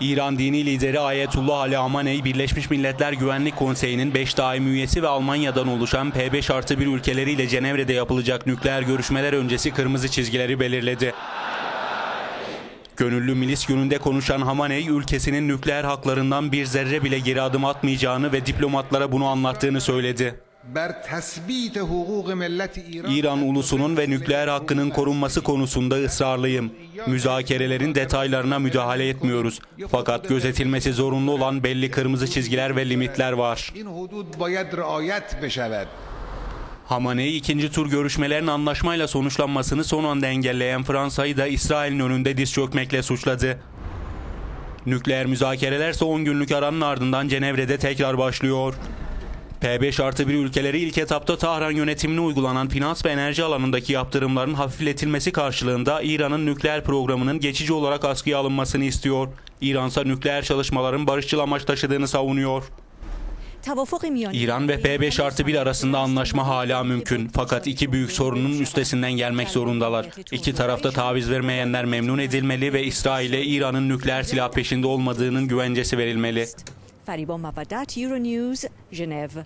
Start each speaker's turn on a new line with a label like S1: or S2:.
S1: İran dini lideri Ayetullah Ali Amaney, Birleşmiş Milletler Güvenlik Konseyi'nin 5 daim üyesi ve Almanya'dan oluşan P5 artı 1 ülkeleriyle Cenevre'de yapılacak nükleer görüşmeler öncesi kırmızı çizgileri belirledi. Gönüllü milis gününde konuşan Hamaney, ülkesinin nükleer haklarından bir zerre bile geri adım atmayacağını ve diplomatlara bunu anlattığını söyledi. İran ulusunun ve nükleer hakkının korunması konusunda ısrarlıyım. Müzakerelerin detaylarına müdahale etmiyoruz. Fakat gözetilmesi zorunlu olan belli kırmızı çizgiler ve limitler var. Hamaney ikinci tur görüşmelerin anlaşmayla sonuçlanmasını son anda engelleyen Fransa'yı da İsrail'in önünde diz çökmekle suçladı. Nükleer müzakereler ise 10 günlük aranın ardından Cenevre'de tekrar başlıyor. P5 artı 1 ülkeleri ilk etapta Tahran yönetimine uygulanan finans ve enerji alanındaki yaptırımların hafifletilmesi karşılığında İran'ın nükleer programının geçici olarak askıya alınmasını istiyor. İran ise nükleer çalışmaların barışçıl amaç taşıdığını savunuyor. İran ve P5 artı 1 arasında anlaşma hala mümkün. Fakat iki büyük sorunun üstesinden gelmek zorundalar. İki tarafta taviz vermeyenler memnun edilmeli ve İsrail'e İran'ın nükleer silah peşinde olmadığının güvencesi verilmeli.
S2: Paribon Mapadat, Euronews, Genève.